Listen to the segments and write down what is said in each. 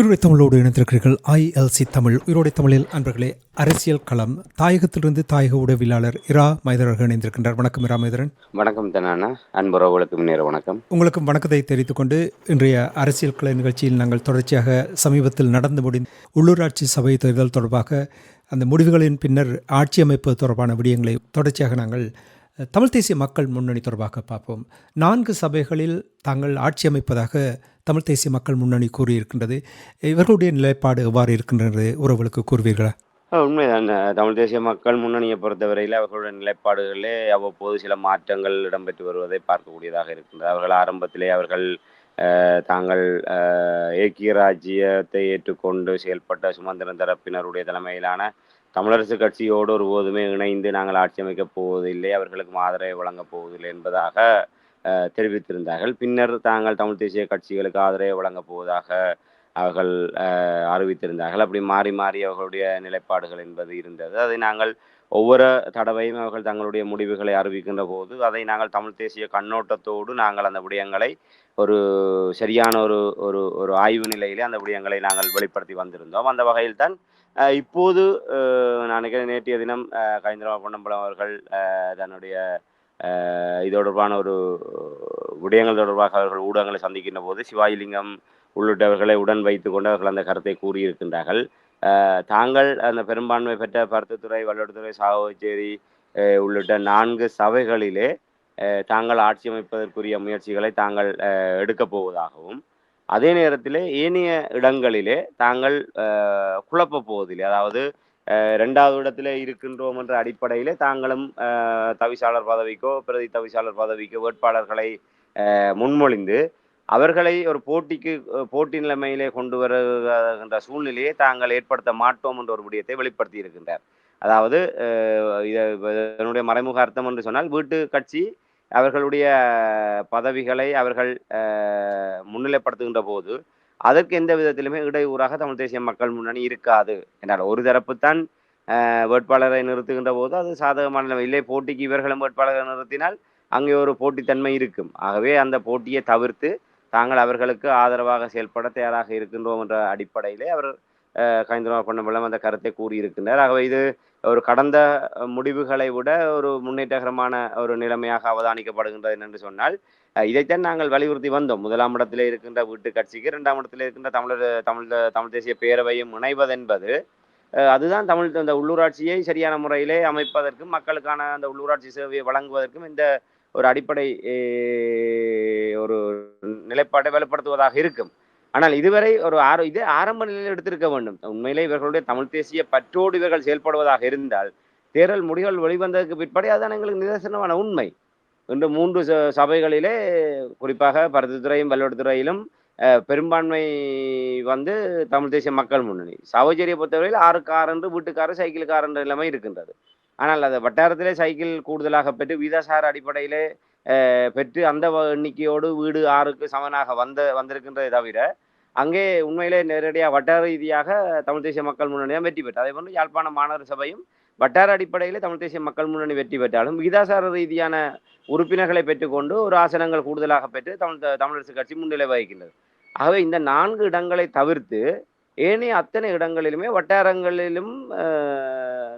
உயிரோடை தமிழோடு இணைந்திருக்கிறீர்கள் ஐஎல்சி தமிழ். உயிரோடை தமிழில் அன்பர்களே அரசியல் களம். தாயகத்திலிருந்து தாயக உடவியலாளர் இரா மைதரர்கள் இணைந்திருக்கின்றார். வணக்கம் இரா மைதரன் வணக்கம் தனானா. அன்புறவுகளுக்கு முன்னேற வணக்கம். உங்களுக்கு வணக்கத்தை தெரிவித்துக் கொண்டு இன்றைய அரசியல் கலை நிகழ்ச்சியில் நாங்கள் தொடர்ச்சியாக சமீபத்தில் நடந்து முடிந்த உள்ளூராட்சி சபை தேர்தல் தொடர்பாக அந்த முடிவுகளின் பின்னர் ஆட்சி அமைப்பு தொடர்பான விடயங்களை தொடர்ச்சியாக நாங்கள் தமிழ் தேசிய மக்கள் முன்னணி தொடர்பாக பார்ப்போம். நான்கு சபைகளில் தாங்கள் ஆட்சி அமைப்பதாக தமிழ் தேசிய மக்கள் முன்னணி கூறியிருக்கின்றது. இவர்களுடைய நிலைப்பாடு எவ்வாறு இருக்கின்றது? உறவுகளுக்கு கூறுவீர்களா? உண்மைதான். தமிழ் தேசிய மக்கள் முன்னணியை பொறுத்தவரையில் அவர்களுடைய நிலைப்பாடுகளிலே அவ்வப்போது சில மாற்றங்கள் இடம்பெற்று வருவதை பார்க்கக்கூடியதாக இருக்கின்றது. அவர்கள் ஆரம்பத்திலே அவர்கள் தாங்கள் ஏக்கிய ராஜ்யத்தை ஏற்றுக்கொண்டு செயல்பட்ட சுமந்திரன் தரப்பினருடைய தலைமையிலான தமிழரசு கட்சியோடு ஒருபோதுமே இணைந்து நாங்கள் ஆட்சி அமைக்கப் போவதில்லை அவர்களுக்கு ஆதரவை வழங்கப் போவதில்லை என்பதாக தெரிவித்திருந்தார்கள். பின்னர் தாங்கள் தமிழ் தேசிய கட்சிகளுக்கு ஆதரவை வழங்கப் போவதாக அவர்கள் அறிவித்திருந்தார்கள். அப்படி மாறி மாறி அவர்களுடைய நிலைப்பாடுகள் என்பது இருந்தது. அதை நாங்கள் ஒவ்வொரு தடவையும் அவர்கள் தங்களுடைய முடிவுகளை அறிவிக்கின்ற போது அதை நாங்கள் தமிழ் தேசிய கண்ணோட்டத்தோடு நாங்கள் அந்த விடயங்களை ஒரு சரியான ஒரு ஒரு ஒரு ஆய்வு நிலையிலே அந்த விடயங்களை நாங்கள் வெளிப்படுத்தி வந்திருந்தோம். அந்த வகையில் தான் இப்போது நான் நினைக்கிறேன் நேற்றைய தினம் கவிந்திரமா பொன்னம்பலம் அவர்கள் தன்னுடைய இது தொடர்பான ஒரு விடயங்கள் தொடர்பாக அவர்கள் ஊடகங்களை சந்திக்கின்ற போது சிவாஜிலிங்கம் உள்ளிட்டவர்களை உடன் வைத்துக் கொண்டு அவர்கள் அந்த கருத்தை கூறியிருக்கின்றார்கள். தாங்கள் அந்த பெரும்பான்மை பெற்ற பருத்தத்துறை வல்லடுத்துறை சாகோச்சேரி உள்ளிட்ட நான்கு சபைகளிலே தாங்கள் ஆட்சி அமைப்பதற்குரிய முயற்சிகளை தாங்கள் எடுக்கப் போவதாகவும் அதே நேரத்தில் ஏனைய இடங்களிலே தாங்கள் குழப்ப போவதில்லை. அதாவது ரெண்டாவது இடத்துல இருக்கின்றோம் என்ற அடிப்படையிலே தாங்களும் தவிசாளர் பதவிக்கோ பிரதி தவிசாளர் பதவிக்கோ வேட்பாளர்களை முன்மொழிந்து அவர்களை ஒரு போட்டிக்கு போட்டி நிலைமையிலே கொண்டு வருகின்ற சூழ்நிலையை தாங்கள் ஏற்படுத்த மாட்டோம் என்ற ஒரு விடயத்தை வெளிப்படுத்தி இருக்கின்றார். அதாவது இதனுடைய மறைமுக அர்த்தம் என்று சொன்னால் வீட்டு கட்சி அவர்களுடைய பதவிகளை அவர்கள் முன்னிலைப்படுத்துகின்ற போது அதற்கு எந்த விதத்திலுமே இடையூறாக தமிழ் தேசிய மக்கள் முன்னணி இருக்காது என்றால் ஒரு தரப்புத்தான் தான் வேட்பாளரை நிறுத்துகின்ற போது அது சாதகமான நிலைமை. இல்லை போட்டிக்கு இவர்களும் வேட்பாளரை நிறுத்தினால் அங்கே ஒரு போட்டித்தன்மை இருக்கும் ஆகவே அந்த போட்டியை தவிர்த்து தாங்கள் அவர்களுக்கு ஆதரவாக செயல்பட தயாராக இருக்கின்றோம் என்ற அடிப்படையிலே அவர் கைந்தரமா பொன்னம்பலம் அந்த கருத்தை கூறியிருக்கின்றார். ஆகவே இது ஒரு கடந்த முடிவுகளை விட ஒரு முன்னேற்றகரமான ஒரு நிலைமையாக அவதானிக்கப்படுகின்றது என்று சொன்னால் இதைத்தான் நாங்கள் வலியுறுத்தி வந்தோம். முதலாம் இடத்திலே இருக்கின்ற வீட்டு கட்சிக்கு இரண்டாம் இடத்திலே இருக்கின்ற தமிழர் தமிழ் தமிழ் தேசிய பேரவையும் இணைவதென்பது அஹ், அதுதான் தமிழ் இந்த உள்ளூராட்சியை சரியான முறையிலே அமைப்பதற்கும் மக்களுக்கான அந்த உள்ளூராட்சி சேவையை வழங்குவதற்கும் இந்த ஒரு அடிப்படை ஒரு நிலைப்பாட்டை வெளிப்படுத்துவதாக இருக்கும். ஆனால் இதுவரை ஒரு ஆர இது ஆரம்ப நிலையில் எடுத்திருக்க வேண்டும். உண்மையிலே இவர்களுடைய தமிழ் தேசிய பற்றோடு இவர்கள் செயல்படுவதாக இருந்தால் தேர்தல் முடிவுகள் வெளிவந்ததற்கு பிற்பாடு அதுதான் எங்களுக்கு நிதர்சனமான உண்மை. இன்று மூன்று ச- சபைகளிலே குறிப்பாக பருத்தித்துறையும் வல்லுவத்துறையிலும் பெரும்பான்மை வந்து தமிழ் தேசிய மக்கள் முன்னணி. சாவச்சேரியை பொறுத்தவரையில் ஆறு என்று வீட்டுக்காரர் சைக்கிள் ஆறு என்ற நிலைமை இருக்கின்றது. ஆனால் அது வட்டாரத்திலே சைக்கிள் கூடுதலாக பெற்று வீதாசார அடிப்படையிலே பெற்று அந்த எண்ணிக்கையோடு வீடு ஆறுக்கு சமனாக வந்த வந்திருக்கின்றதை தவிர அங்கே உண்மையிலே நேரடியாக வட்டார ரீதியாக தமிழ் தேசிய மக்கள் முன்னணி தான் வெற்றி பெற்று அதே போன்று யாழ்ப்பாண மாநகர சபையும் வட்டார அடிப்படையில் தமிழ் தேசிய மக்கள் முன்னணி வெற்றி பெற்றாலும் விகிதாசார ரீதியான உறுப்பினர்களை பெற்றுக்கொண்டு ஒரு ஆசனங்கள் கூடுதலாக பெற்று தமிழ் தமிழரசு கட்சி முன்னிலை வகிக்கின்றது. ஆகவே இந்த நான்கு இடங்களை தவிர்த்து ஏனைய அத்தனை இடங்களிலுமே வட்டாரங்களிலும்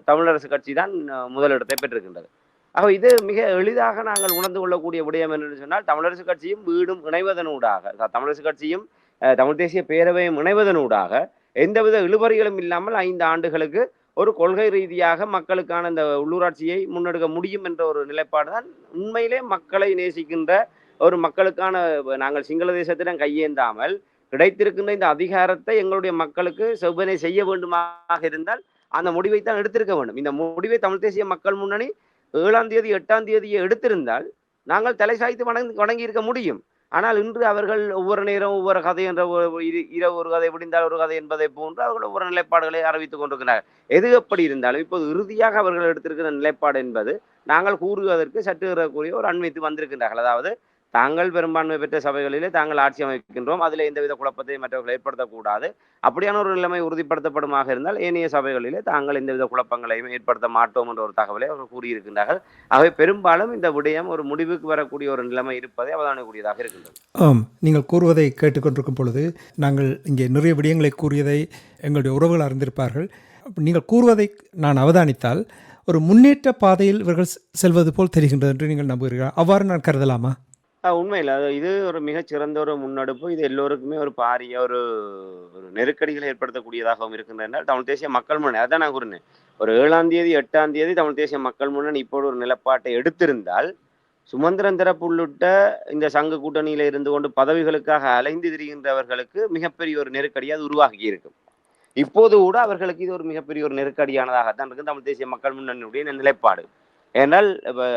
தமிழரசு கட்சி தான் முதலிடத்தை பெற்றிருக்கின்றது. ஆக இது மிக எளிதாக நாங்கள் உணர்ந்து கொள்ளக்கூடிய விடயம் என்று சொன்னால் தமிழரசு கட்சியும் வீடும் இணைவதனூடாக தமிழரசு கட்சியும் தமிழ் தேசிய பேரவையும் இணைவதனூடாக எந்தவித இழுபறிகளும் இல்லாமல் ஐந்து ஆண்டுகளுக்கு ஒரு கொள்கை ரீதியாக மக்களுக்கான இந்த உள்ளூராட்சியை முன்னெடுக்க முடியும் என்ற ஒரு நிலைப்பாடு தான் உண்மையிலே மக்களை நேசிக்கின்ற ஒரு மக்களுக்கான நாங்கள் சிங்கள தேசத்திடம் கையேந்தாமல் கிடைத்திருக்கின்ற இந்த அதிகாரத்தை எங்களுடைய மக்களுக்கு செவ்வனை செய்ய வேண்டுமாக இருந்தால் அந்த முடிவை தான் எடுத்திருக்க வேண்டும். இந்த முடிவை தமிழ் தேசிய மக்கள் முன்னணி ஏழாம் தேதி எட்டாம் தேதியை எடுத்திருந்தால் நாங்கள் தலை சாய்த்து வணங்கி வணங்கி இருக்க முடியும். ஆனால் இன்று அவர்கள் ஒவ்வொரு நேரம் ஒவ்வொரு கதை என்ற ஒரு இரு- இரவு ஒரு கதை விடிந்தால் ஒரு கதை என்பதை போன்று அவர்கள் ஒவ்வொரு நிலைப்பாடுகளை அறிவித்துக் கொண்டிருக்கிறார்கள். எது எப்படி இருந்தாலும் இப்போது இறுதியாக அவர்கள் எடுத்திருக்கிற நிலைப்பாடு என்பது நாங்கள் கூறுவதற்கு சற்று ஏறக்குறைய ஒரு அண்மைத்து வந்திருக்கின்றார்கள். அதாவது தாங்கள் பெரும்பான்மை பெற்ற சபைகளிலே தாங்கள் ஆட்சி அமைக்கின்றோம். அதில் எந்தவித குழப்பத்தையும் மற்றவர்கள் ஏற்படுத்தக்கூடாது. அப்படியான ஒரு நிலைமை உறுதிப்படுத்தப்படுமாக இருந்தால் ஏனைய சபைகளிலே தாங்கள் எந்தவித குழப்பங்களையும் ஏற்படுத்த மாட்டோம் என்ற ஒரு தகவலை அவர்கள் கூறியிருக்கின்றார்கள். ஆகவே பெரும்பாலும் இந்த விடயம் ஒரு முடிவுக்கு வரக்கூடிய ஒரு நிலைமை இருப்பதை அவதானக்கூடியதாக இருக்கின்றது. ஆம் நீங்கள் கூறுவதை கேட்டுக்கொண்டிருக்கும் பொழுது நாங்கள் இங்கே நிறைய விடயங்களை கூறியதை எங்களுடைய உறவுகள் அறிந்திருப்பார்கள். நீங்கள் கூறுவதை நான் அவதானித்தால் ஒரு முன்னேற்ற பாதையில் இவர்கள் செல்வது போல் தெரிகின்றது என்று நீங்கள் நம்புகிறீர்கள்? அவ்வாறு நான் கருதலாமா? உண்மையில். அது இது ஒரு மிகச்சிறந்த ஒரு முன்னெடுப்பு. இது எல்லோருக்குமே ஒரு பாரிய ஒரு ஒரு நெருக்கடிகளை ஏற்படுத்தக்கூடியதாகவும் இருக்கின்றனால் தமிழ் தேசிய மக்கள் முன்னணி. அதான் நான் கூறினேன். ஒரு ஏழாம் தேதி எட்டாம் தேதி தமிழ் தேசிய மக்கள் முன்னணி இப்போது ஒரு நிலப்பாட்டை எடுத்திருந்தால் சுமந்திரன் தரப்பு உள்ளிட்ட இந்த சங்க கூட்டணியில இருந்து கொண்டு பதவிகளுக்காக அலைந்து திரிகின்றவர்களுக்கு மிகப்பெரிய ஒரு நெருக்கடியாக அது உருவாகி இருக்கும். இப்போது கூட அவர்களுக்கு இது ஒரு மிகப்பெரிய ஒரு நெருக்கடியானதாகத்தான் இருக்கு தமிழ் தேசிய மக்கள் முன்னணியுடைய நிலைப்பாடு. ஏனால்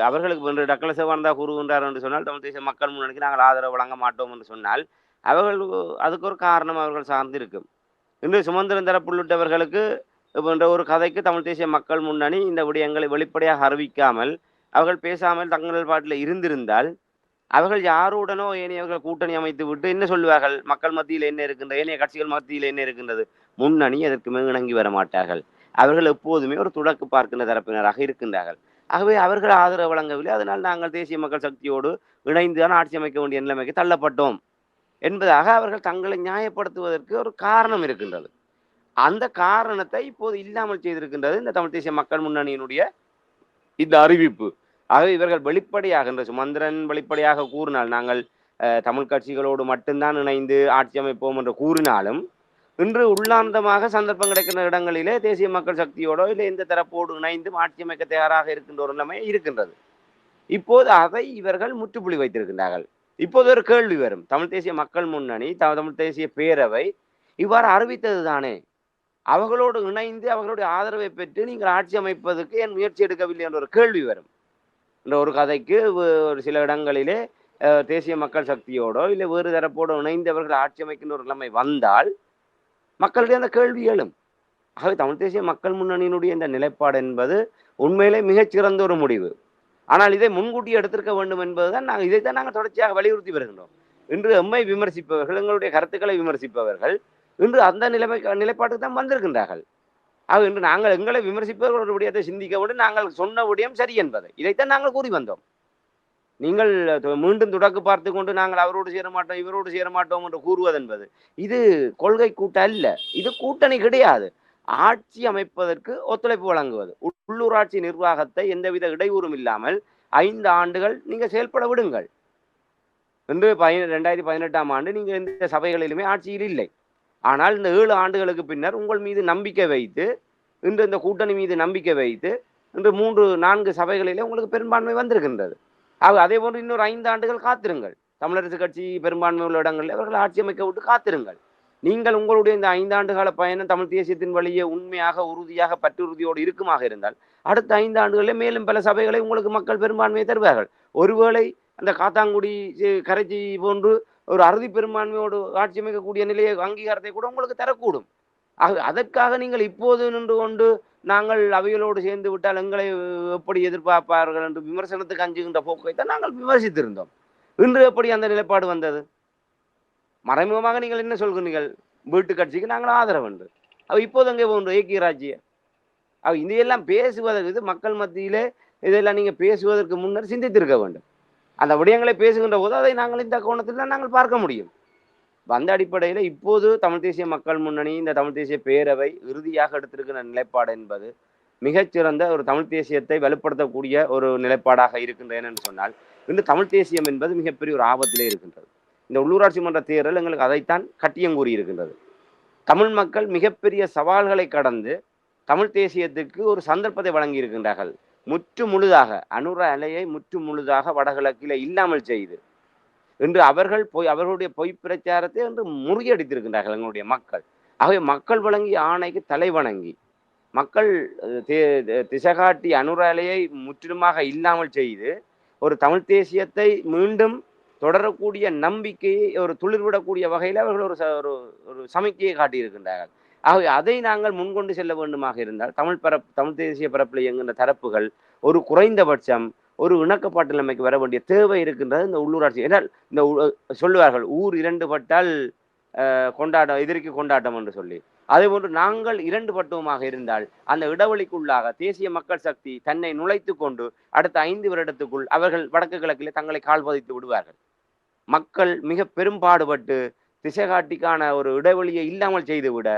அவர்களுக்கு இன்று டக்கல சிவானந்தா கூறுகின்றார் என்று சொன்னால் தமிழ் தேசிய மக்கள் முன்னணிக்கு நாங்கள் ஆதரவு வழங்க மாட்டோம் என்று சொன்னால் அவர்கள் அதுக்கு ஒரு காரணம் அவர்கள் சார்ந்து இருக்கும் இன்று சுமந்திரன் தரப்பு உள்ளிட்டவர்களுக்கு போன்ற ஒரு கதைக்கு தமிழ் தேசிய மக்கள் முன்னணி இந்த விடயங்களை வெளிப்படையாக அறிவிக்காமல் அவர்கள் பேசாமல் தங்கள் பாட்டில் இருந்திருந்தால் அவர்கள் யாருடனோ ஏனையவர்கள் கூட்டணி அமைத்து விட்டு என்ன சொல்லுவார்கள்? மக்கள் மத்தியில் என்ன இருக்கின்றது ஏனைய கட்சிகள் மத்தியில் என்ன இருக்கின்றது? முன்னணி அதற்கு மேலங்கி வர மாட்டார்கள். அவர்கள் எப்போதுமே ஒரு துடக்கு பார்க்கின்ற தரப்பினராக இருக்கின்றார்கள். ஆகவே அவர்கள் ஆதரவு வழங்கவில்லை. அதனால் நாங்கள் தேசிய மக்கள் சக்தியோடு இணைந்து தான் ஆட்சி அமைக்க வேண்டிய நிலைமைக்கு தள்ளப்பட்டோம். என்பதாக அவர்கள் தங்களை நியாயப்படுத்துவதற்கு ஒரு காரணம் இருக்கின்றது. அந்த காரணத்தை இப்போது இல்லாமல் செய்திருக்கின்றது இந்த தமிழ் தேசிய மக்கள் முன்னணியினுடைய இந்த அறிவிப்பு. ஆகவே இவர்கள் வெளிப்படையாக என்ற சுமந்திரன் வெளிப்படையாக கூறினால் நாங்கள் அஹ், தமிழ் கட்சிகளோடு மட்டும்தான் இணைந்து ஆட்சி அமைப்போம் என்று கூறினாலும் இன்று உள்ளார்ந்தமாக சந்தர்ப்பம் கிடைக்கின்ற இடங்களிலே தேசிய மக்கள் சக்தியோடோ இல்லை எந்த தரப்போடு இணைந்து ஆட்சி அமைக்க தயாராக இருக்கின்ற ஒரு நிலைமை இருக்கின்றது. இப்போது அதை இவர்கள் முற்றுப்புள்ளி வைத்திருக்கின்றார்கள். இப்போது ஒரு கேள்வி வரும். தமிழ் தேசிய மக்கள் முன்னணி த- தமிழ் தேசிய பேரவை இவ்வாறு அறிவித்தது தானே? அவர்களோடு இணைந்து அவர்களுடைய ஆதரவை பெற்று நீங்கள் ஆட்சி அமைப்பதற்கு என் முயற்சி எடுக்கவில்லை என்ற ஒரு கேள்வி வரும். என்ற ஒரு கதைக்கு ஒரு சில இடங்களிலே தேசிய மக்கள் சக்தியோடோ இல்லை வேறு தரப்போடோ இணைந்து அவர்கள் ஆட்சி அமைக்கின்ற ஒரு நிலைமை வந்தால் மக்களிடையே அந்த கேள்வி எழும். ஆகவே தமிழ் தேசிய மக்கள் முன்னணியினுடைய இந்த நிலைப்பாடு என்பது உண்மையிலே மிகச்சிறந்த ஒரு முடிவு. ஆனால் இதை முன்கூட்டி எடுத்திருக்க வேண்டும் என்பதுதான் நாங்கள் இதைத்தான் நாங்கள் தொடர்ச்சியாக வலியுறுத்தி வருகின்றோம். இன்று எம்மை விமர்சிப்பவர்கள் எங்களுடைய கருத்துக்களை விமர்சிப்பவர்கள் இன்று அந்த நிலைமை நிலைப்பாட்டுக்கு தான் வந்திருக்கின்றார்கள். ஆக இன்று நாங்கள் எங்களை விமர்சிப்பவர்கள் ஒரு விடயத்தை சிந்திக்க விட நாங்கள் சொன்ன விடயம் சரி என்பதை. இதைத்தான் நாங்கள் கூறி வந்தோம். நீங்கள் மீண்டும் துடக்கு பார்த்து கொண்டு நாங்கள் அவரோடு சேர மாட்டோம் இவரோடு சேர மாட்டோம் என்று கூறுவது என்பது இது கொள்கை கூட்டம் அல்ல. இது கூட்டணி கிடையாது. ஆட்சி அமைப்பதற்கு ஒத்துழைப்பு வழங்குவது. உள்ளூராட்சி நிர்வாகத்தை எந்தவித இடையூறும் இல்லாமல் ஐந்து ஆண்டுகள் நீங்கள் செயல்பட விடுங்கள். என்று பதின ரெண்டாயிரத்தி பதினெட்டாம் ஆண்டு நீங்கள் எந்த சபைகளிலுமே ஆட்சியில் இல்லை. ஆனால் இந்த ஏழு ஆண்டுகளுக்கு பின்னர் உங்கள் மீது நம்பிக்கை வைத்து இன்று இந்த கூட்டணி மீது நம்பிக்கை வைத்து இன்று மூன்று நான்கு சபைகளிலே உங்களுக்கு பெரும்பான்மை வந்திருக்கின்றது. ஆக அதே போன்று இன்னொரு ஐந்து ஆண்டுகள் காத்திருங்கள். தமிழரசு கட்சி பெரும்பான்மை உள்ள இடங்களில் அவர்கள் ஆட்சி அமைக்க விட்டு காத்திருங்கள். நீங்கள் உங்களுடைய இந்த ஐந்தாண்டு கால பயணம் தமிழ் தேசியத்தின் வழியே உண்மையாக உறுதியாக பற்றுறுதியோடு இருக்குமாக இருந்தால் அடுத்த ஐந்து ஆண்டுகளில் மேலும் பல சபைகளை உங்களுக்கு மக்கள் பெரும்பான்மையை தருவார்கள். ஒருவேளை அந்த காத்தாங்குடி கரைச்சி போன்று ஒரு அறுதி பெரும்பான்மையோடு ஆட்சி அமைக்கக்கூடிய நிலையை அங்கீகாரத்தை கூட உங்களுக்கு தரக்கூடும். ஆக அதற்காக நீங்கள் இப்போது நின்று கொண்டு நாங்கள் அவைகளோடு சேர்ந்து விட்டால் எங்களை எப்படி எதிர்பார்ப்பார்கள் என்று விமர்சனத்துக்கு அஞ்சுகின்ற போக்கை தான் நாங்கள் விமர்சித்திருந்தோம். இன்று எப்படி அந்த நிலைப்பாடு வந்தது? மறைமுகமாக நீங்கள் என்ன சொல்கிறீர்கள்? வீட்டு கட்சிக்கு நாங்கள் ஆதரவு என்று. அவ இப்போது அங்கே போன்று ஏக்கிய ராஜ்ய அவ இதையெல்லாம் பேசுவதற்கு இது மக்கள் மத்தியிலே இதெல்லாம் நீங்கள் பேசுவதற்கு முன்னர் சிந்தித்திருக்க வேண்டும். அந்த விடயங்களை பேசுகின்ற போது அதை நாங்கள் இந்த கோணத்தில் தான் நாங்கள் பார்க்க முடியும். அந்த அடிப்படையில் இப்போது தமிழ் தேசிய மக்கள் முன்னணி இந்த தமிழ் தேசிய பேரவை இறுதியாக எடுத்திருக்கிற நிலைப்பாடு என்பது மிகச்சிறந்த ஒரு தமிழ் தேசியத்தை வலுப்படுத்தக்கூடிய ஒரு நிலைப்பாடாக இருக்கின்றன என்று சொன்னால் இன்று தமிழ் தேசியம் என்பது மிகப்பெரிய ஒரு ஆபத்திலே இருக்கின்றது. இந்த உள்ளூராட்சி மன்ற தேர்தல் எங்களுக்கு அதைத்தான் கட்டியம் கூறியிருக்கின்றது. தமிழ் மக்கள் மிகப்பெரிய சவால்களை கடந்து தமிழ் தேசியத்துக்கு ஒரு சந்தர்ப்பத்தை வழங்கி இருக்கின்றார்கள் முற்று முழுதாக அனுர அலையை முற்று முழுதாக வடகிழக்கில் இல்லாமல் செய்து என்று அவர்கள் பொய் அவர்களுடைய பொய் பிரச்சாரத்தை என்று முறியடித்திருக்கின்றார்கள் எங்களுடைய மக்கள். ஆகவே மக்கள் வழங்கிய ஆணைக்கு தலை வணங்கி மக்கள் திசகாட்டி தி- திசைகாட்டி முற்றிலுமாக இல்லாமல் செய்து ஒரு தமிழ் தேசியத்தை மீண்டும் தொடரக்கூடிய நம்பிக்கையை ஒரு துளிர்விடக்கூடிய வகையில் அவர்கள் ஒரு ச- ஒரு ஒரு சமிக்கையை காட்டியிருக்கின்றார்கள். ஆகவே அதை நாங்கள் முன்கொண்டு செல்ல வேண்டுமாக இருந்தால் தமிழ் பரப் தமிழ் தேசிய பரப்பில் இயங்குகின்ற தரப்புகள் ஒரு குறைந்தபட்சம் ஒரு இணக்கப்பாட்டு நிலைமைக்கு வர வேண்டிய தேவை இருக்கின்றது இந்த உள்ளூராட்சி. ஏன்னால் இந்த சொல்லுவார்கள் ஊர் இரண்டு பட்டால் கொண்டாட்டம் எதிர்க்கு கொண்டாட்டம் என்று சொல்லி. அதே போன்று நாங்கள் இரண்டு பட்டுவமாக இருந்தால் அந்த இடைவெளிக்குள்ளாக தேசிய மக்கள் சக்தி தன்னை நுழைத்து கொண்டு அடுத்த ஐந்து வருடத்துக்குள் அவர்கள் வடக்கு கிழக்கில் தங்களை கால் பதித்து விடுவார்கள். மக்கள் மிக பெரும்பாடுபட்டு திசைகாட்டிக்கான ஒரு இடைவெளியை இல்லாமல் செய்துவிட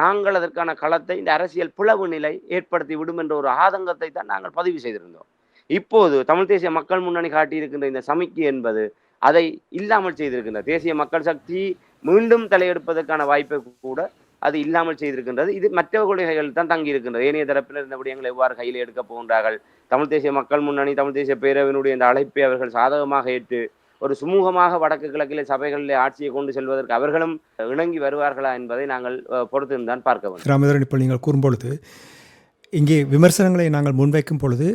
நாங்கள் அதற்கான களத்தை இந்த அரசியல் பிளவு நிலை ஏற்படுத்தி விடும் என்ற ஒரு ஆதங்கத்தை தான் நாங்கள் பதிவு செய்திருந்தோம். இப்போது தமிழ் தேசிய மக்கள் முன்னணி காட்டியிருக்கின்ற இந்த சமிக்கை என்பது அதை இல்லாமல் செய்திருக்கின்ற தேசிய மக்கள் சக்தி மீண்டும் தலையெடுப்பதற்கான வாய்ப்பை கூட அது இல்லாமல் செய்திருக்கின்றது. இது மற்றவர்களுடைய கைகளில் தான் தங்கி இருக்கின்றது ஏனைய தரப்பினர் இந்த விடயங்களை எவ்வாறு கையில் எடுக்க போகின்றார்கள்? தமிழ் தேசிய மக்கள் முன்னணி தமிழ் தேசிய பேரவையினுடைய இந்த அழைப்பை அவர்கள் சாதகமாக ஏற்று ஒரு சுமூகமாக வடக்கு கிழக்கிலே சபைகளிலே ஆட்சியை கொண்டு செல்வதற்கு அவர்களும் இணங்கி வருவார்களா என்பதை நாங்கள் பொறுத்திருந்தான் பார்க்க வேண்டும். ராமதரன் இப்போ நீங்கள் கூறும்பொழுது இங்கே விமர்சனங்களை நாங்கள் முன்வைக்கும் பொழுது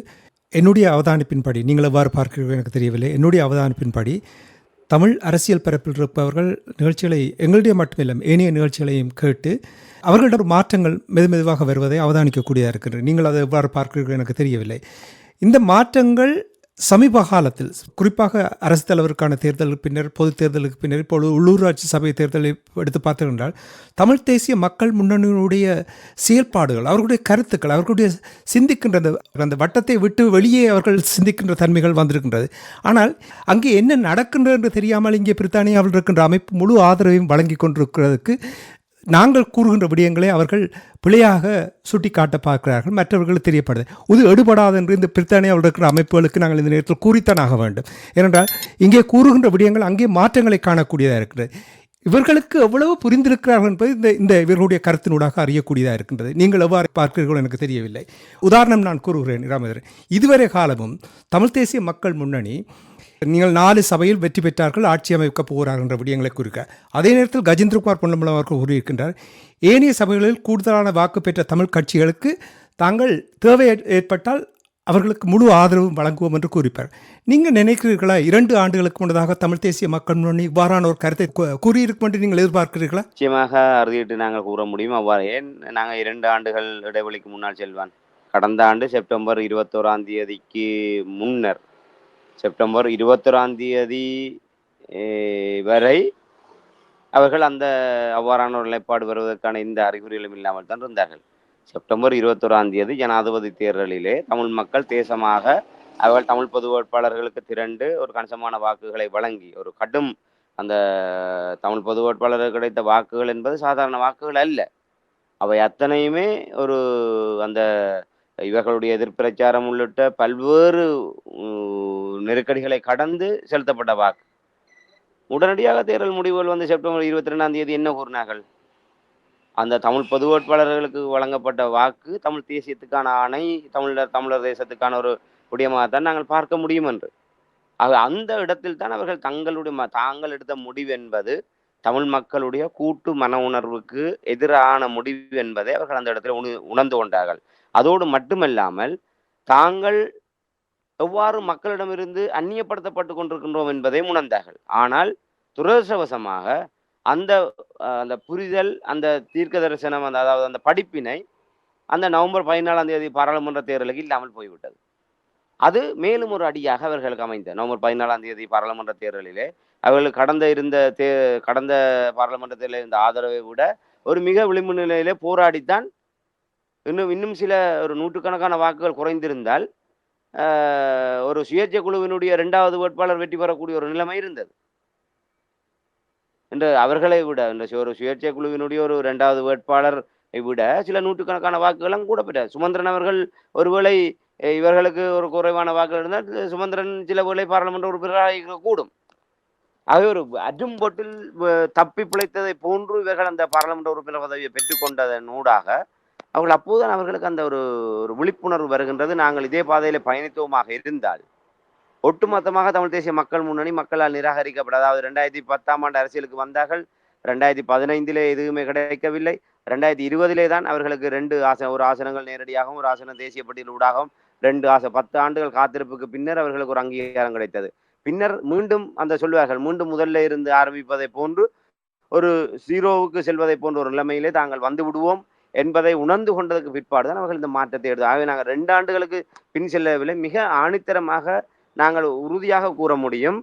என்னுடைய அவதானிப்பின்படி நீங்கள் எவ்வாறு பார்க்கிறீர்கள் எனக்கு தெரியவில்லை. என்னுடைய அவதானிப்பின்படி தமிழ் அரசியல் பரப்பில் இருப்பவர்கள் நிகழ்ச்சிகளை எங்களுடைய மட்டுமில்லை ஏனைய நிகழ்ச்சிகளையும் கேட்டு அவர்களிடம் மாற்றங்கள் மெது மெதுவாக வருவதை அவதானிக்கக்கூடியதாக இருக்கின்றன. நீங்கள் அதை எவ்வாறு பார்க்கிறீர்கள் எனக்கு தெரியவில்லை. இந்த மாற்றங்கள் சமீப காலத்தில் குறிப்பாக அரசு தலைவருக்கான தேர்தலுக்கு பின்னர் பொது தேர்தலுக்கு பின்னர் இப்பொழுது உள்ளூராட்சி சபை தேர்தலை எடுத்து பார்த்திருந்தால் தமிழ் தேசிய மக்கள் முன்னணியினுடைய செயல்பாடுகள் அவர்களுடைய கருத்துக்கள் அவர்களுடைய சிந்திக்கின்ற அந்த அந்த வட்டத்தை விட்டு வெளியே அவர்கள் சிந்திக்கின்ற தன்மைகள் வந்திருக்கின்றது. ஆனால் அங்கே என்ன நடக்கின்றது என்று தெரியாமல் இங்கே பிரித்தானியாவில் இருக்கின்ற அமைப்பு முழு ஆதரவையும் வழங்கி கொண்டிருக்கிறதுக்கு நாங்கள் கூறுகின்ற விடயங்களை அவர்கள் பிழையாக சுட்டி காட்ட பார்க்கிறார்கள். மற்றவர்களுக்கு தெரியப்படுது. இது எடுபடாது என்று இந்த பிரித்தானியாவில் இருக்கிற அமைப்புகளுக்கு நாங்கள் இந்த நேரத்தில் கூறித்தான் ஆக வேண்டும். ஏனென்றால் இங்கே கூறுகின்ற விடயங்கள் அங்கே மாற்றங்களை காணக்கூடியதாக இருக்கிறது இவர்களுக்கு எவ்வளவு புரிந்திருக்கிறார்கள் என்பது இந்த இந்த இவர்களுடைய கருத்தினூடாக அறியக்கூடியதாக இருக்கின்றது. நீங்கள் எவ்வாறு பார்க்கிறீர்களோ எனக்கு தெரியவில்லை. உதாரணம் நான் கூறுகிறேன் ராமதரன் இதுவரை காலமும் தமிழ் தேசிய மக்கள் முன்னணி நீங்கள் நாலு சபையில் வெற்றி பெற்றார்கள் ஆட்சி அமைக்கப் போகிறார் என்ற விடயங்களை குறிக்க அதே நேரத்தில் கஜேந்திரகுமார் பொன்னம்பலம் அவர்கள் கூறியிருக்கின்றார் ஏனைய சபைகளில் கூடுதலான வாக்கு பெற்ற தமிழ் கட்சிகளுக்கு தாங்கள் தேவை ஏற்- ஏற்பட்டால் அவர்களுக்கு முழு ஆதரவும் வழங்குவோம் என்று கூறிப்பார். நீங்கள் நினைக்கிறீர்களா இரண்டு ஆண்டுகளுக்கு முன்னதாக தமிழ் தேசிய மக்கள் முன்னணி இவ்வாறான ஒரு கருத்தை கூறியிருக்கும் என்று நீங்கள் எதிர்பார்க்கிறீர்களா? நிச்சயமாக அறுதியிட்டு நாங்கள் கூற முடியும். அவ்வாறு ஏன் நாங்கள் இரண்டு ஆண்டுகள் இடைவெளிக்கு முன்னால் செல்வான். கடந்த ஆண்டு செப்டம்பர் இருபத்தோராம் தேதிக்கு முன்னர் செப்டம்பர் இருபத்தொராம் தேதி வரை அவர்கள் அந்த அவ்வாறான ஒரு நிலைப்பாடு வருவதற்கான இந்த அறிகுறிகளும் இல்லாமல் தான் இருந்தார்கள். செப்டம்பர் இருபத்தொராம் தேதி ஜனாதிபதி தேர்தலிலே தமிழ் மக்கள் தேசமாக அவர்கள் தமிழ் பொது வேட்பாளர்களுக்கு திரண்டு ஒரு கணிசமான வாக்குகளை வழங்கி ஒரு கடும் அந்த தமிழ் பொது வேட்பாளருக்கு கிடைத்த வாக்குகள் என்பது சாதாரண வாக்குகள் அல்ல. அவை அத்தனையுமே ஒரு அந்த இவர்களுடைய எதிர்பிரச்சாரம் உள்ளிட்ட பல்வேறு நெருக்கடிகளை கடந்து செலுத்தப்பட்ட வாக்கு. உடனடியாக தேர்தல் முடிவுகள் வந்து செப்டம்பர் இருபத்தி ரெண்டாம் தேதி என்ன கூறினார்கள்? அந்த தமிழ் பொது வேட்பாளர்களுக்கு வழங்கப்பட்ட வாக்கு தமிழ் தேசியத்துக்கான ஆணை தமிழர் தமிழர் தேசத்துக்கான ஒரு விடயமாகத்தான் நாங்கள் பார்க்க முடியும் என்று. ஆக அந்த இடத்தில் தான் அவர்கள் தங்களுடைய ம- தாங்கள் எடுத்த முடிவு என்பது தமிழ் மக்களுடைய கூட்டு மன உணர்வுக்கு எதிரான முடிவு என்பதை அவர்கள் அந்த இடத்துல உணர்ந்து கொண்டார்கள். அதோடு மட்டுமல்லாமல் தாங்கள் எவ்வாறு மக்களிடமிருந்து அந்நியப்படுத்தப்பட்டு கொண்டிருக்கின்றோம் என்பதையும் உணர்ந்தார்கள். ஆனால் துரதிருஷ்டவசமாக அந்த அந்த புரிதல் அந்த தீர்க்க தரிசனம் அந்த அதாவது அந்த படிப்பினை அந்த நவம்பர் பதினாலாம் தேதி பாராளுமன்ற தேர்தலுக்கு இல்லாமல் போய்விட்டது. அது மேலும் ஒரு அடியாக அவர்களுக்கு அமைந்த நவம்பர் பதினாலாம் தேதி பாராளுமன்ற தேர்தலிலே அவர்கள் கடந்த இருந்த தே கடந்த பாராளுமன்ற தேர்தலில் இருந்த ஆதரவை விட ஒரு மிக விளிம்பு நிலையிலே போராடித்தான் இன்னும் இன்னும் சில ஒரு நூற்றுக்கணக்கான வாக்குகள் குறைந்திருந்தால் ஒரு சுயேட்சை குழுவினுடைய இரண்டாவது வேட்பாளர் வெற்றி பெறக்கூடிய ஒரு நிலைமை இருந்தது. என்று அவர்களை விட இந்த ஒரு சுயேட்சை குழுவினுடைய ஒரு இரண்டாவது வேட்பாளரை விட சில நூற்றுக்கணக்கான வாக்குகளும் கூட பெற்றார். சுமந்திரன் அவர்கள் ஒருவேளை இவர்களுக்கு ஒரு குறைவான வாக்குகள் இருந்தால் சுமந்திரன் சில வேளை பாராளுமன்ற உறுப்பினராக கூடும். ஆகவே ஒரு அரும்பொட்டில் தப்பி பிழைத்ததை போன்று இவர்கள் அந்த பாராளுமன்ற உறுப்பினர் பதவியை பெற்றுக்கொண்டதன் ஊடாக அவர்கள் அப்போதுதான் அவர்களுக்கு அந்த ஒரு ஒரு விழிப்புணர்வு வருகின்றது. நாங்கள் இதே பாதையில் பயணித்துவமாக இருந்தால் ஒட்டுமொத்தமாக தமிழ் தேசிய மக்கள் முன்னணி மக்களால் நிராகரிக்கப்பட அதாவது ரெண்டாயிரத்தி பத்தாம் ஆண்டு அரசியலுக்கு வந்தார்கள். ரெண்டாயிரத்தி பதினைந்திலே எதுவுமே கிடைக்கவில்லை. ரெண்டாயிரத்தி இருபதிலே தான் அவர்களுக்கு ரெண்டு ஆசன ஒரு ஆசனங்கள் நேரடியாகவும் ஒரு ஆசனம் தேசிய பட்டியல் ஊடாகவும் ரெண்டு ஆசை பத்து ஆண்டுகள் காத்திருப்புக்கு பின்னர் அவர்களுக்கு ஒரு அங்கீகாரம் கிடைத்தது. பின்னர் மீண்டும் அந்த சொல்வார்கள் மீண்டும் முதல்ல இருந்து ஆரம்பிப்பதை போன்று ஒரு ஜீரோவுக்கு செல்வதை போன்ற ஒரு நிலைமையிலே தாங்கள் வந்து விடுவோம். என்பதை உணர்ந்து கொண்டதுக்கு பிற்பாடு தான் அவர்கள் இந்த மாற்றத்தை எடுத்து ஆகவே நாங்கள் ரெண்டு ஆண்டுகளுக்கு பின் செல்லவில்லை மிக ஆணித்தரமாக நாங்கள் உறுதியாக கூற முடியும்.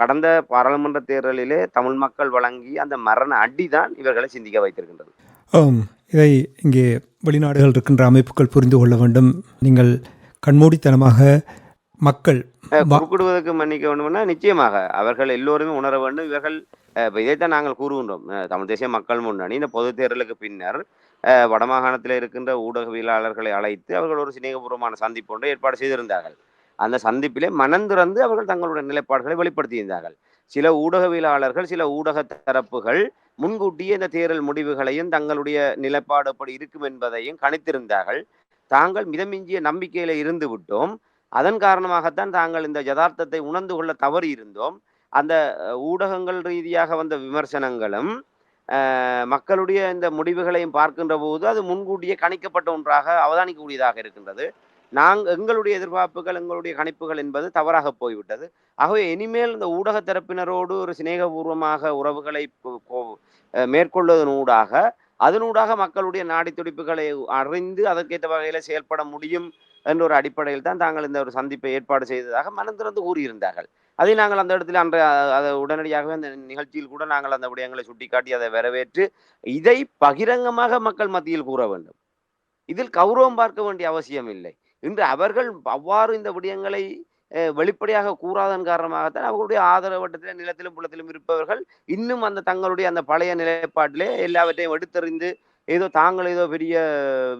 கடந்த பாராளுமன்ற தேர்தலிலே தமிழ் மக்கள் வழங்கி அந்த மரண அடி தான் இவர்களை சிந்திக்க வைத்திருக்கின்றது. இதை இங்கே வெளிநாடுகள் இருக்கின்ற அமைப்புகள் புரிந்து கொள்ள வேண்டும். நீங்கள் கண்மூடித்தனமாக மக்கள் குறுக்கிடுவதற்கு மன்னிக்க வேண்டும்னா நிச்சயமாக அவர்கள் எல்லோருமே உணர வேண்டும். இவர்கள் இப்ப இதைத்தான் நாங்கள் கூறுகின்றோம். தமிழ் தேசிய மக்கள் முன்னணி இந்த பொது தேர்தலுக்கு பின்னர் வடமாகாணத்தில் இருக்கின்ற ஊடகவியலாளர்களை அழைத்து அவர்கள் ஒரு சிநேகபூர்வமான சந்திப்பு ஒன்றை ஏற்பாடு செய்திருந்தார்கள். அந்த சந்திப்பிலே மனந்திறந்து அவர்கள் தங்களுடைய நிலைப்பாடுகளை வெளிப்படுத்தியிருந்தார்கள். சில ஊடகவியலாளர்கள் சில ஊடக தரப்புகள் முன்கூட்டியே இந்த தேர்தல் முடிவுகளையும் தங்களுடைய நிலைப்பாடு எப்படி இருக்கும் என்பதையும் கணித்திருந்தார்கள். தாங்கள் மிதமிஞ்சிய நம்பிக்கையில இருந்து விட்டோம். அதன் காரணமாகத்தான் தாங்கள் இந்த யதார்த்தத்தை உணர்ந்து கொள்ள தவறி இருந்தோம் அந்த ஊடகங்கள் ரீதியாக வந்த விமர்சனங்களும் மக்களுடைய இந்த முடிவுகளையும் பார்க்கின்ற போது அது முன்கூட்டியே கணிக்கப்பட்ட ஒன்றாக அவதானிக்கக்கூடியதாக இருக்கின்றது. நாங்கள் எங்களுடைய எதிர்பார்ப்புகள் எங்களுடைய கணிப்புகள் என்பது தவறாக போய்விட்டது. ஆகவே இனிமேல் இந்த ஊடக தரப்பினரோடு ஒரு சிநேகபூர்வமாக உறவுகளை மேற்கொள்வதனூடாக அதனூடாக மக்களுடைய நாடி துடிப்புகளை அறிந்து அதற்கேற்ற வகையில் செயல்பட முடியும் என்ற ஒரு அடிப்படையில் தான் தாங்கள் இந்த ஒரு சந்திப்பை ஏற்பாடு செய்ததாக மனம் திறந்து கூறியிருந்தார்கள். அதை நாங்கள் அந்த இடத்துல அன்றைய அதை உடனடியாகவே அந்த நிகழ்ச்சியில் கூட நாங்கள் அந்த விடயங்களை சுட்டிக்காட்டி அதை வரவேற்று இதை பகிரங்கமாக மக்கள் மத்தியில் கூற வேண்டும். இதில் கௌரவம் பார்க்க வேண்டிய அவசியம் இல்லை. இன்று அவர்கள் அவ்வாறு இந்த விடயங்களை வெளிப்படையாக கூறாதன் காரணமாகத்தான் அவர்களுடைய ஆதரவு வட்டத்திலே நிலத்திலும் புலத்திலும் இருப்பவர்கள் இன்னும் அந்த தங்களுடைய அந்த பழைய நிலைப்பாட்டிலே எல்லாவற்றையும் எடுத்தறிந்து ஏதோ தாங்கள் ஏதோ பெரிய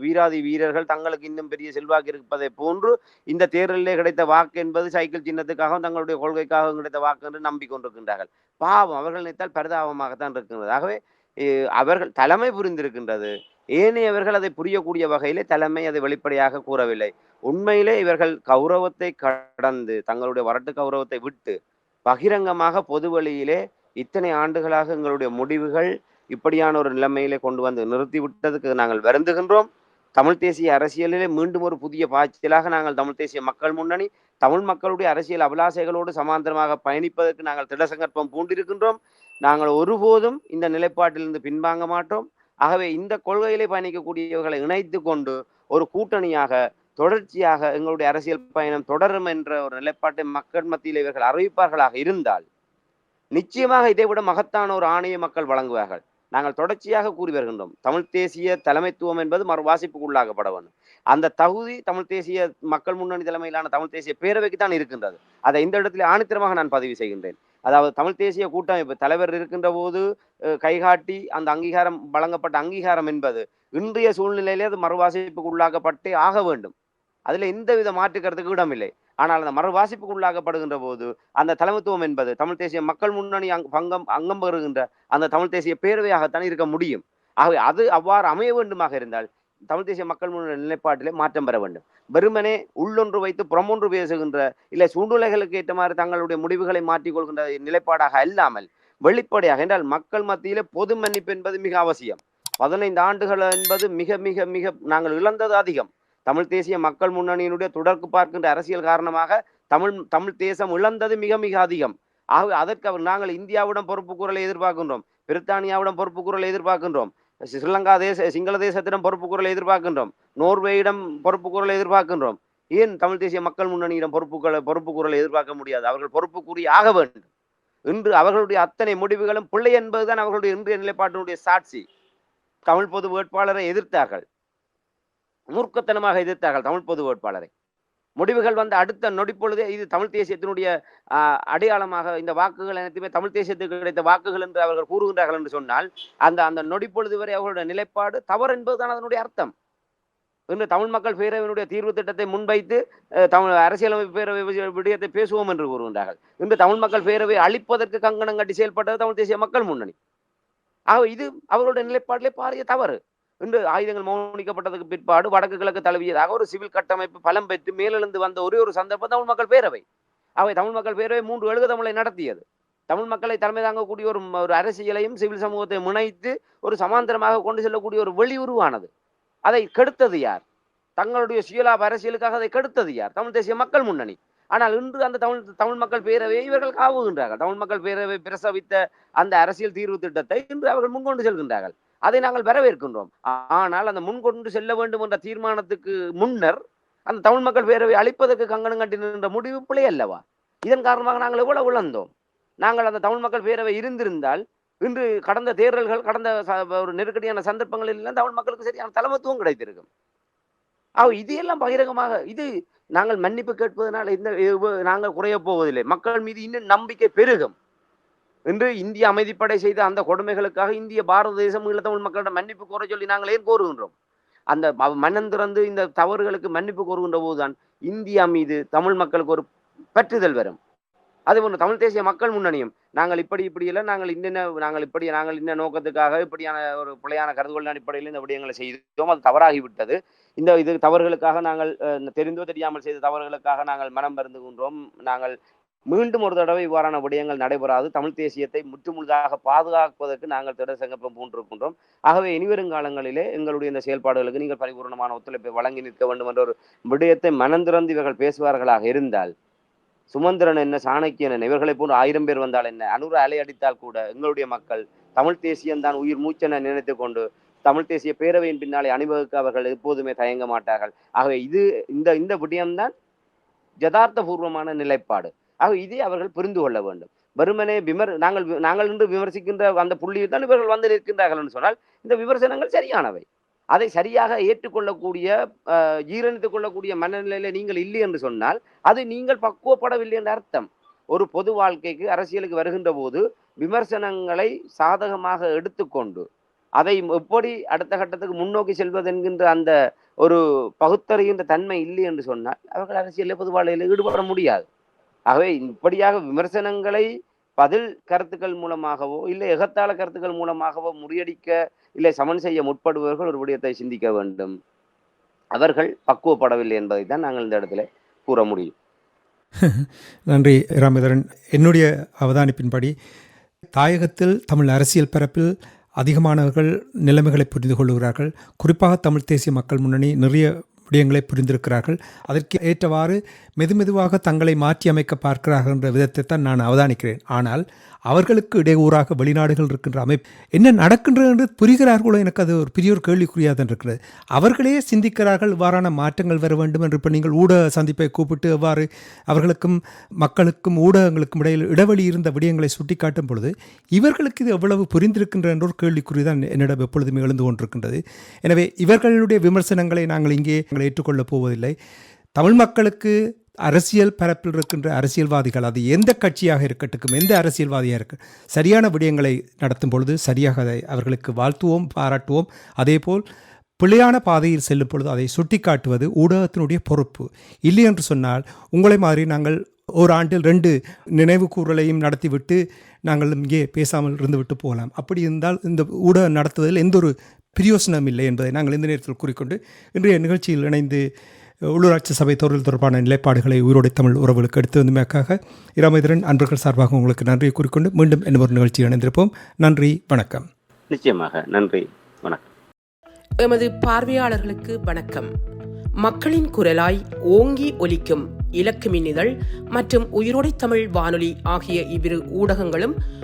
வீராதி வீரர்கள் தங்களுக்கு இன்னும் பெரிய செல்வாக்கு இருப்பதை போன்று இந்த தேர்தலிலே கிடைத்த வாக்கு என்பது சைக்கிள் சின்னத்துக்காகவும் தங்களுடைய கொள்கைக்காகவும் கிடைத்த வாக்கு என்று நம்பிக்கொண்டிருக்கின்றார்கள். பாவம் அவர்கள் நினைத்தால் பரிதாபமாகத்தான் இருக்கின்றது. ஆகவே அவர்கள் தலைமை புரிந்திருக்கின்றது. ஏனையவர்கள் அதை புரியக்கூடிய வகையிலே தலைமை அதை வெளிப்படையாக கூறவில்லை. உண்மையிலே இவர்கள் கௌரவத்தை கடந்து தங்களுடைய வரட்டு கௌரவத்தை விட்டு பகிரங்கமாக பொது வழியிலே இத்தனை ஆண்டுகளாக எங்களுடைய முடிவுகள் இப்படியான ஒரு நிலைமையிலே கொண்டு வந்து நிறுத்தி விட்டதுக்கு நாங்கள் வருந்துகின்றோம். தமிழ் தேசிய அரசியலிலே மீண்டும் ஒரு புதிய பாய்ச்சலாக நாங்கள் தமிழ் தேசிய மக்கள் முன்னணி தமிழ் மக்களுடைய அரசியல் அபிலாசைகளோடு சமாந்தரமாக பயணிப்பதற்கு நாங்கள் திடசங்கற்பம் பூண்டிருக்கின்றோம். நாங்கள் ஒருபோதும் இந்த நிலைப்பாட்டிலிருந்து பின்வாங்க மாட்டோம். ஆகவே இந்த கொள்கையிலே பயணிக்கக்கூடியவர்களை இணைத்து கொண்டு ஒரு கூட்டணியாக தொடர்ச்சியாக எங்களுடைய அரசியல் பயணம் தொடரும் என்ற ஒரு நிலைப்பாட்டை மக்கள் மத்தியில் இவர்கள் அறிவிப்பார்களாக இருந்தால் நிச்சயமாக இதைவிட மகத்தான ஒரு ஆணையை மக்கள் வழங்குவார்கள். நாங்கள் தொடர்ச்சியாக கூறி வருகின்றோம். தமிழ் தேசிய தலைமைத்துவம் என்பது மறுவாசிப்புக்கு உள்ளாக்கப்பட வேண்டும். அந்த தகுதி தமிழ் தேசிய மக்கள் முன்னணி தலைமையிலான தமிழ் தேசிய பேரவைக்கு தான் இருக்கின்றது. அதை இந்த இடத்துல ஆணித்தரமாக நான் பதிவு செய்கின்றேன். அதாவது தமிழ் தேசிய கூட்டமைப்பு தலைவர் இருக்கின்ற போது கைகாட்டி அந்த அங்கீகாரம் வழங்கப்பட்ட அங்கீகாரம் என்பது இன்றைய சூழ்நிலையிலே அது மறுவாசிப்புக்கு உள்ளாக்கப்பட்டே ஆக வேண்டும். அதுல எந்த வித மாற்றுக்கிறதுக்கு இடமில்லை. ஆனால் அந்த மறுவாசிப்புக்கு உள்ளாக்கப்படுகின்ற போது அந்த தலைமைத்துவம் என்பது தமிழ் தேசிய மக்கள் முன்னணி அங் பங்கம் அங்கம் பெறுகின்ற அந்த தமிழ் தேசிய பேரவையாகத்தான் இருக்க முடியும். ஆகவே அது அவ்வாறு அமைய வேண்டுமாக இருந்தால் தமிழ் தேசிய மக்கள் முன்னணி நிலைப்பாட்டிலே மாற்றம் பெற வேண்டும். வெறுமனே உள்ளொன்று வைத்து புறமொன்று பேசுகின்ற இல்லை சூழ்நிலைகளுக்கு ஏற்ற மாதிரி தங்களுடைய முடிவுகளை மாற்றிக்கொள்கின்ற நிலைப்பாடாக அல்லாமல் வெளிப்படையாக என்றால் மக்கள் மத்தியிலே பொது மன்னிப்பு என்பது மிக அவசியம். பதினைந்து ஆண்டுகள் என்பது மிக மிக மிக நாங்கள் இழந்தது அதிகம். தமிழ் தேசிய மக்கள் முன்னணியினுடைய தொடர்க்கு பார்க்கின்ற அரசியல் காரணமாக தமிழ் தமிழ் தேசம் இழந்தது மிக மிக அதிகம். ஆகவே அதற்கு அவர் நாங்கள் இந்தியாவிடம் பொறுப்பு குரலை எதிர்பார்க்கின்றோம். பிரித்தானியாவிடம் பொறுப்பு குரலை எதிர்பார்க்கின்றோம். ஸ்ரீலங்கா தேச சிங்கள தேசத்திடம் பொறுப்பு குரலை எதிர்பார்க்கின்றோம். நோர்வேயிடம் பொறுப்பு குரலை எதிர்பார்க்கின்றோம். ஏன் தமிழ் தேசிய மக்கள் முன்னணியிடம் பொறுப்புகளை பொறுப்பு குரலை எதிர்பார்க்க முடியாது? அவர்கள் பொறுப்பு கூறி ஆக வேண்டும். இன்று அவர்களுடைய அத்தனை முடிவுகளும் பிள்ளை என்பதுதான் அவர்களுடைய இன்றைய நிலைப்பாட்டினுடைய சாட்சி. தமிழ் பொது வேட்பாளரை எதிர்த்தார்கள். மூர்க்கத்தனமாக எதிர்த்தார்கள் தமிழ் பொது வேட்பாளரை. முடிவுகள் வந்த அடுத்த நொடிப்பொழுதே இது தமிழ் தேசியத்தினுடைய அடையாளமாக இந்த வாக்குகள் அனைத்துமே தமிழ் தேசியத்துக்கு கிடைத்த வாக்குகள் என்று அவர்கள் கூறுகின்றார்கள் என்று சொன்னால் அந்த அந்த நொடிப்பொழுது வரை அவர்களுடைய நிலைப்பாடு தவறு என்பதுதான் அதனுடைய அர்த்தம். இன்று தமிழ் மக்கள் பேரவையினுடைய தீர்வு திட்டத்தை முன்வைத்து தமிழ் அரசியலமைப்பு பேரவை விடயத்தை பேசுவோம் என்று கூறுகின்றார்கள். இன்று தமிழ் மக்கள் பேரவை அழிப்பதற்கு கங்கணம் கட்டி செயல்பட்டது தமிழ் தேசிய மக்கள் முன்னணி. ஆக இது அவர்களுடைய நிலைப்பாட்டிலே பாரிய தவறு. இன்று ஆயுதங்கள் மௌனிக்கப்பட்டதுக்கு பிற்பாடு வடக்கு கிழக்கு தழுவியதாக ஒரு சிவில் கட்டமைப்பு பலம் பெற்று மேலெழுந்து வந்த ஒரே ஒரு சந்தர்ப்பம் தமிழ் மக்கள் பேரவை. அவை தமிழ் மக்கள் பேரவை மூன்று எழுக தமிழை நடத்தியது. தமிழ் மக்களை தலைமை தாங்கக்கூடிய ஒரு ஒரு அரசியலையும் சிவில் சமூகத்தை முனைத்து ஒரு சமாந்தரமாக கொண்டு செல்லக்கூடிய ஒரு வெளி உருவானது அதை கெடுத்தது யார்? தங்களுடைய சுயலாப அரசியலுக்காக அதை கெடுத்தது யார்? தமிழ் தேசிய மக்கள் முன்னணி. ஆனால் இன்று அந்த தமிழ் தமிழ் மக்கள் பேரவையை இவர்கள் காவுகின்றார்கள். தமிழ் மக்கள் பேரவை பிரசவித்த அந்த அரசியல் தீர்வு திட்டத்தை இன்று அவர்கள் முன்கொண்டு செல்கின்றார்கள். அதை நாங்கள் வரவேற்கின்றோம். ஆனால் அந்த முன்கொண்டு செல்ல வேண்டும் என்ற தீர்மானத்துக்கு முன்னர் அந்த தமிழ் மக்கள் பேரவை அழிப்பதற்கு கங்கணம் கட்டி நின்ற முடிவு பிழை அல்லவா? இதன் காரணமாக நாங்கள் எவ்வளவு இழந்தோம்? நாங்கள் அந்த தமிழ் மக்கள் பேரவை இருந்திருந்தால் இன்று கடந்த தேர்தல்கள் கடந்த ஒரு நெருக்கடியான சந்தர்ப்பங்களில் எல்லாம் தமிழ் மக்களுக்கு சரியான தலைமத்துவம் கிடைத்திருக்கும். ஆக இது எல்லாம் பகிரங்கமாக இது நாங்கள் மன்னிப்பு கேட்பதனால் இந்த நாங்கள் குறைய போவதில்லை. மக்கள் மீது இன்னும் நம்பிக்கை பெருகும். இன்று இந்திய அமைதிப்படை செய்த அந்த கொடுமைகளுக்காக இந்திய பாரத தேசம் ஈழத்தமிழ் மக்களிடம் மன்னிப்பு கோர சொல்லி நாங்கள் ஏன் கோருகின்றோம்? அந்த அவ- மனம் திறந்து இந்த தவறுகளுக்கு மன்னிப்பு கோருகின்ற போதுதான் இந்தியா மீது தமிழ் மக்களுக்கு ஒரு பற்றுதல் வரும். அதே போன்று தமிழ் தேசிய மக்கள் முன்னணியும் நாங்கள் இப்படி இப்படி எல்லாம் நாங்கள் இன்னென்ன நாங்கள் இப்படி நாங்கள் இந்த நோக்கத்துக்காக இப்படியான ஒரு பிழையான கருதுகோள் அடிப்படையில் இந்த விடயங்களை செய்தோம். அது தவறாகிவிட்டது இந்த இது தவறுகளுக்காக நாங்கள் அஹ், தெரிந்தோ தெரியாமல் செய்த தவறுகளுக்காக நாங்கள் மனம் வருந்துகின்றோம். நாங்கள் மீண்டும் ஒரு தடவை இவ்வாறான விடயங்கள் நடைபெறாது. தமிழ் தேசியத்தை முற்றுமுழுதாக பாதுகாப்பதற்கு நாங்கள் திட சங்கப்பம் பூண்டிருக்கின்றோம் ஆகவே இனிவரும் காலங்களிலே எங்களுடைய இந்த செயல்பாடுகளுக்கு நீங்கள் பரிபூர்ணமான ஒத்துழைப்பை வழங்கி நிற்க வேண்டும் என்ற ஒரு விடயத்தை மனந்திறந்து இவர்கள் பேசுவார்களாக இருந்தால் சுமந்திரன் என்ன சாணக்கியன் என்ன இவர்களை போன்று ஆயிரம் பேர் வந்தால் என்ன அனுர அலை அடித்தால் கூட எங்களுடைய மக்கள் தமிழ் தேசியம்தான் உயிர் மூச்சென நினைத்து கொண்டு தமிழ் தேசிய பேரவையின் பின்னாலே அணிவகுக்க அவர்கள் எப்போதுமே தயங்க மாட்டார்கள். ஆகவே இது இந்த இந்த விடயம்தான் யதார்த்த பூர்வமான நிலைப்பாடு. ஆக இதை அவர்கள் புரிந்து கொள்ள வேண்டும். வெறுமனே விமர் நாங்கள் நாங்கள் இன்று விமர்சிக்கின்ற அந்த புள்ளியில் தான் இவர்கள் வந்து நிற்கின்றார்கள் என்று சொன்னால் இந்த விமர்சனங்கள் சரியானவை. அதை சரியாக ஏற்றுக்கொள்ளக்கூடிய அஹ், ஜீரணித்துக் கொள்ளக்கூடிய மனநிலையில நீங்கள் இல்லை என்று சொன்னால் அது நீங்கள் பக்குவப்படவில்லை என்ற அர்த்தம். ஒரு பொது வாழ்க்கைக்கு அரசியலுக்கு வருகின்ற போது விமர்சனங்களை சாதகமாக எடுத்துக்கொண்டு அதை எப்படி அடுத்த கட்டத்துக்கு முன்னோக்கி செல்வது என்கின்ற அந்த ஒரு பகுத்தறிகின்ற தன்மை இல்லை என்று சொன்னால் அவர்கள் அரசியலில் பொது வாழ்க்கையில் ஈடுபட முடியாது. ஆகவே இப்படியாக விமர்சனங்களை பதில் கருத்துக்கள் மூலமாகவோ இல்லை எகத்தாள கருத்துக்கள் மூலமாகவோ முறியடிக்க இல்லை சமன் செய்ய முற்படுபவர்கள் ஒரு விடயத்தை சிந்திக்க வேண்டும். அவர்கள் பக்குவப்படவில்லை என்பதை தான் நாங்கள் இந்த இடத்துல கூற முடியும். நன்றி ராமேதரன். என்னுடைய அவதானிப்பின்படி தாயகத்தில் தமிழ் அரசியல் பரப்பில் அதிகமானவர்கள் நிலைமைகளை புரிந்து கொள்கிறார்கள் குறிப்பாக தமிழ் தேசிய மக்கள் முன்னணி நிறைய விடயங்களை புரிந்திருக்கிறார்கள். அதற்கு ஏற்றவாறு மெதுமெதுவாக தங்களை மாற்றி அமைக்க பார்க்கிறார்கள் என்ற விதத்தை தான் நான் அவதானிக்கிறேன். ஆனால் அவர்களுக்கு இடையூறாக வெளிநாடுகள் இருக்கின்ற அமைப்பு என்ன நடக்கின்றது என்று புரிகிறார்களோ எனக்கு அது ஒரு பெரிய ஒரு கேள்விக்குறியாக தான் இருக்கிறது. அவர்களே சிந்திக்கிறார்கள் இவ்வாறான மாற்றங்கள் வர வேண்டும் என்று இப்போ நீங்கள் ஊடக சந்திப்பை கூப்பிட்டு எவ்வாறு அவர்களுக்கும் மக்களுக்கும் ஊடகங்களுக்கும் இடையில் இடைவெளி இருந்த விடயங்களை சுட்டிக்காட்டும் பொழுது இவர்களுக்கு இது எவ்வளவு புரிந்திருக்கின்ற என்ற ஒரு கேள்விக்குறி தான் என்னிடம் எப்பொழுதுமே எழுந்து கொண்டிருக்கின்றது. எனவே இவர்களுடைய விமர்சனங்களை நாங்கள் இங்கே நாங்கள் ஏற்றுக்கொள்ளப் போவதில்லை. தமிழ் மக்களுக்கு அரசியல் பரப்பில் இருக்கின்ற அரசியல்வாதிகள் அது எந்த கட்சியாக இருக்கட்டும் எந்த அரசியல்வாதியாக இருக்க சரியான விடயங்களை நடத்தும் பொழுது சரியாக அதை அவர்களுக்கு வாழ்த்துவோம் பாராட்டுவோம். அதேபோல் பிழையான பாதையில் செல்லும் பொழுது அதை சுட்டிக்காட்டுவது ஊடகத்தினுடைய பொறுப்பு. இல்லை என்று சொன்னால் உங்களை மாதிரி நாங்கள் ஒரு ஆண்டில் ரெண்டு நினைவு கூறலையும் நடத்திவிட்டு நாங்கள் இங்கே பேசாமல் இருந்துவிட்டு போகலாம். அப்படி இருந்தால் இந்த ஊடகம் நடத்துவதில் எந்த ஒரு பிரயோசனம் இல்லை என்பதை நாங்கள் இந்த நேரத்தில் கூறிக்கொண்டு இன்றைய நிகழ்ச்சியில் இணைந்து உள்ளூராட்சி சபை தேர்தல் தொடர்பான நிலைப்பாடுகளை உயிரோடை தமிழ் உறவுகளுக்கு எடுத்து வந்தமைக்காக இராமேந்திரன் அன்பர்கள் சார்பாக உங்களுக்கு நன்றியை கூறிக்கொண்டு மீண்டும் என்ன ஒரு நிகழ்ச்சியில் இணைந்திருப்போம். நன்றி வணக்கம். நிச்சயமாக நன்றி வணக்கம். எமது பார்வையாளர்களுக்கு வணக்கம். மக்களின் குரலாய் ஓங்கி ஒலிக்கும் இலக்கு மின்னிதழ் மற்றும் உயிரோடை தமிழ் வானொலி ஆகிய இவ்விரு ஊடகங்களும்